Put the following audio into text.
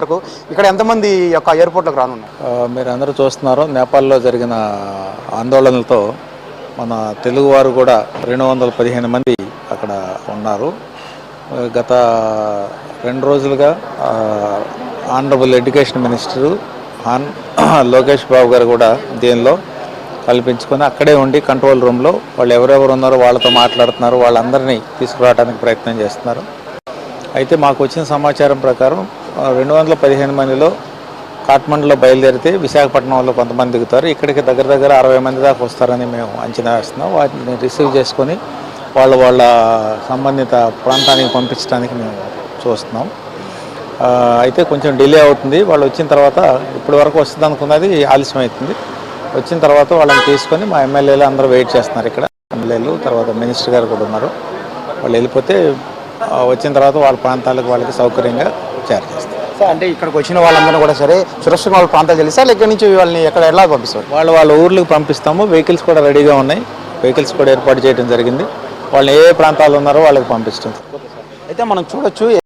వరకు ఇక్కడ ఎంతమంది యొక్క ఎయిర్పోర్ట్లకు రానున్నారు? మీరు అందరూ చూస్తున్నారు నేపాల్లో జరిగిన ఆందోళనలతో మన తెలుగువారు కూడా రెండు వందల పదిహేను మంది అక్కడ ఉన్నారు. గత రెండు రోజులుగా ఆనరబుల్ ఎడ్యుకేషన్ మినిస్టరు ఆన్ లోకేష్ బాబు గారు కూడా దీనిలో కల్పించుకొని అక్కడే ఉండి కంట్రోల్ రూమ్లో వాళ్ళు ఎవరెవరు ఉన్నారో వాళ్ళతో మాట్లాడుతున్నారు వాళ్ళందరినీ తీసుకురావడానికి ప్రయత్నం చేస్తున్నారు. అయితే మాకు వచ్చిన సమాచారం ప్రకారం రెండు వందల పదిహేను మందిలో కాఠ్మండూలో బయలుదేరితే విశాఖపట్నంలో కొంతమంది దిగుతారు. ఇక్కడికి దగ్గర దగ్గర అరవై మంది దాకా వస్తారని మేము అంచనా వేస్తున్నాం. వాటిని రిసీవ్ చేసుకొని వాళ్ళు వాళ్ళ సంబంధిత ప్రాంతానికి పంపించడానికి మేము చూస్తున్నాం. అయితే కొంచెం డిలే అవుతుంది. వాళ్ళు వచ్చిన తర్వాత ఇప్పటి వరకు వస్తుంది అనుకున్నది ఆలస్యం అవుతుంది వచ్చిన తర్వాత వాళ్ళని తీసుకొని మా ఎమ్మెల్యేలు అందరూ వెయిట్ చేస్తున్నారు ఇక్కడ. ఎమ్మెల్యేలు తర్వాత మినిస్టర్ గారు కూడా ఉన్నారు. వాళ్ళు వెళ్ళిపోతే వచ్చిన తర్వాత వాళ్ళ ప్రాంతాలకు వాళ్ళకి సౌకర్యంగా చేర చేస్తారు. సార్ అంటే ఇక్కడికి వచ్చిన వాళ్ళందరూ కూడా సరే సురక్షిత వాళ్ళ ప్రాంతాలు తెలుసా లేక నుంచి వాళ్ళని ఎక్కడ ఎలా పంపిస్తారు? వాళ్ళు వాళ్ళ ఊర్లకు పంపిస్తాము. వెహికల్స్ కూడా రెడీగా ఉన్నాయి. వెహికల్స్ కూడా ఏర్పాటు చేయడం జరిగింది. వాళ్ళు ఏ ప్రాంతాలు ఉన్నారో వాళ్ళకి పంపిస్తాం. అయితే మనం చూడొచ్చు